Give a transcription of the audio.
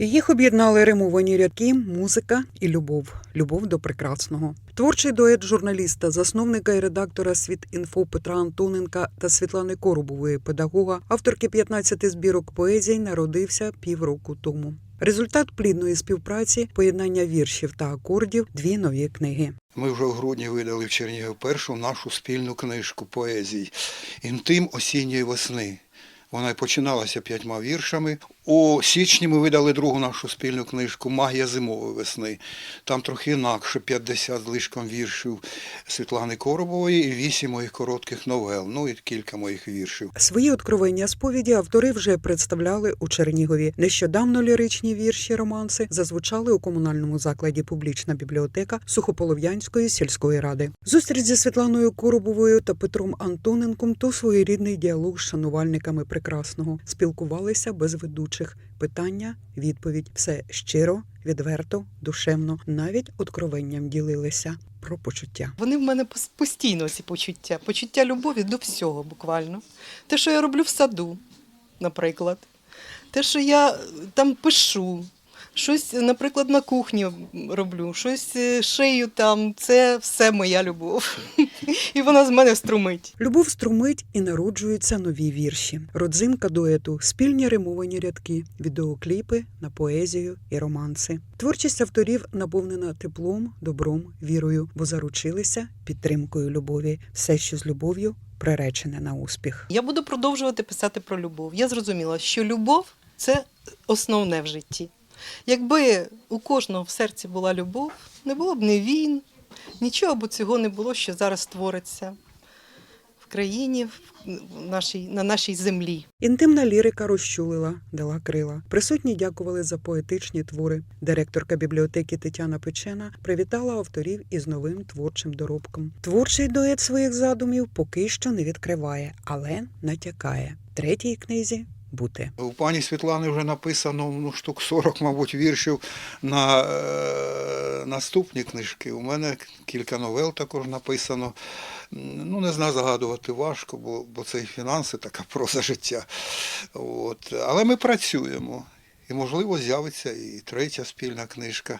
Їх об'єднали римовані рядки, музика і любов. Любов до прекрасного. Творчий дует журналіста, засновника і редактора «Світ.Інфо» Петра Антоненка та Світлани Коробової, педагога, авторки 15 збірок поезій, народився півроку тому. Результат плідної співпраці, поєднання віршів та акордів, дві нові книги. Ми вже в грудні видали в Чернігів першу нашу спільну книжку поезій Інтим осінньої весни. Вона й починалася п'ятьма віршами. У січні ми видали другу нашу спільну книжку Магія зимової весни. Там трохи інакше 50 з лишком віршів Світлани Коробової і вісім моїх коротких новел, ну і кілька моїх віршів. Свої откровення сповіді автори вже представляли у Чернігові. Нещодавно ліричні вірші романси зазвучали у комунальному закладі публічна бібліотека Сухополов'янської сільської ради. Зустріч зі Світланою Коробовою та Петром Антоненком то своєрідний діалог з шанувальниками прекрасного. Спілкувалися без ведучих. Питання, відповідь, все щиро, відверто, душевно, навіть откровенням ділилися про почуття. Вони в мене постійно ці почуття, почуття любові до всього буквально. Те, що я роблю в саду, наприклад, те, що я е, там пишу, щось, наприклад, на кухні роблю, щось е, шию там, це все моя любов. І вона з мене струмить. Любов струмить і народжуються нові вірші. Родзинка дуету, спільні римовані рядки, відеокліпи на поезію і романси. Творчість авторів наповнена теплом, добром, вірою, бо заручилися підтримкою любові. Все, що з любов'ю, приречене на успіх. Я буду продовжувати писати про любов. Я зрозуміла, що любов це основне в житті. Якби у кожного в серці була любов, не було б ні війн, нічого б цього не було, що зараз твориться в країні, в нашій, на нашій землі. Інтимна лірика розчулила, дала крила. Присутні дякували за поетичні твори. Директорка бібліотеки Тетяна Печена привітала авторів із новим творчим доробком. Творчий дует своїх задумів поки що не відкриває, але натякає. Третій книзі бути. У пані Світлани вже написано ну, штук 40, мабуть, віршів на е, наступні книжки. У мене кілька новел також написано. Ну, не знаю, загадувати важко, бо, бо це і фінанси, така проза життя. От. Але ми працюємо. І, можливо, з'явиться і третя спільна книжка.